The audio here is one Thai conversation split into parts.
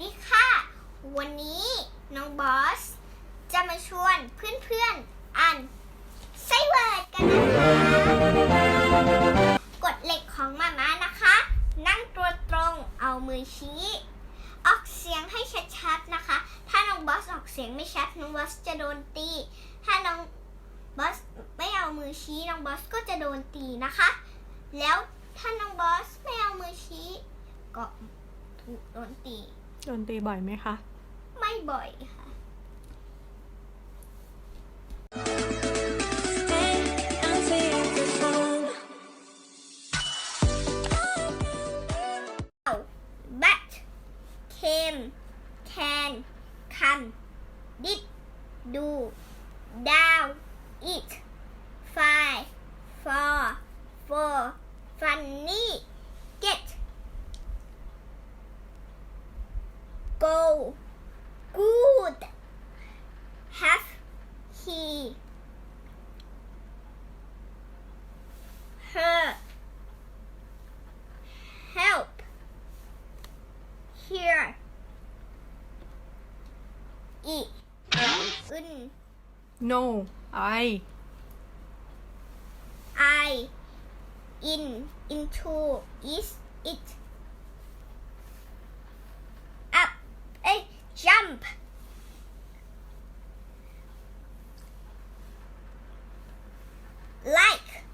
ดีค่ะ วันนี้น้องบอส จะมาชวนเพื่อนๆอ่านไส้เวิร์ดกันนะคะกฎเหล็กของมาม่านะคะ นั่งตัวตรงเอามือชี้ ออกเสียงให้ชัดๆนะคะ ถ้าน้องบอสออกเสียงไม่ชัดน้องบอสจะโดนตี ถ้าน้องบอสไม่เอามือชี้น้องบอสก็จะโดนตีนะคะ แล้วถ้าน้องบอสไม่เอามือชี้ก็ถูกโดนตี โดนตีบ่อยไหมคะ ไม่บ่อยค่ะ but came can come did do down it five four four funny e. Un no I. I. In into is it. Up a jump. Like.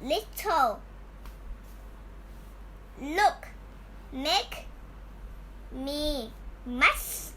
Little. Look. Make me much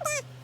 What?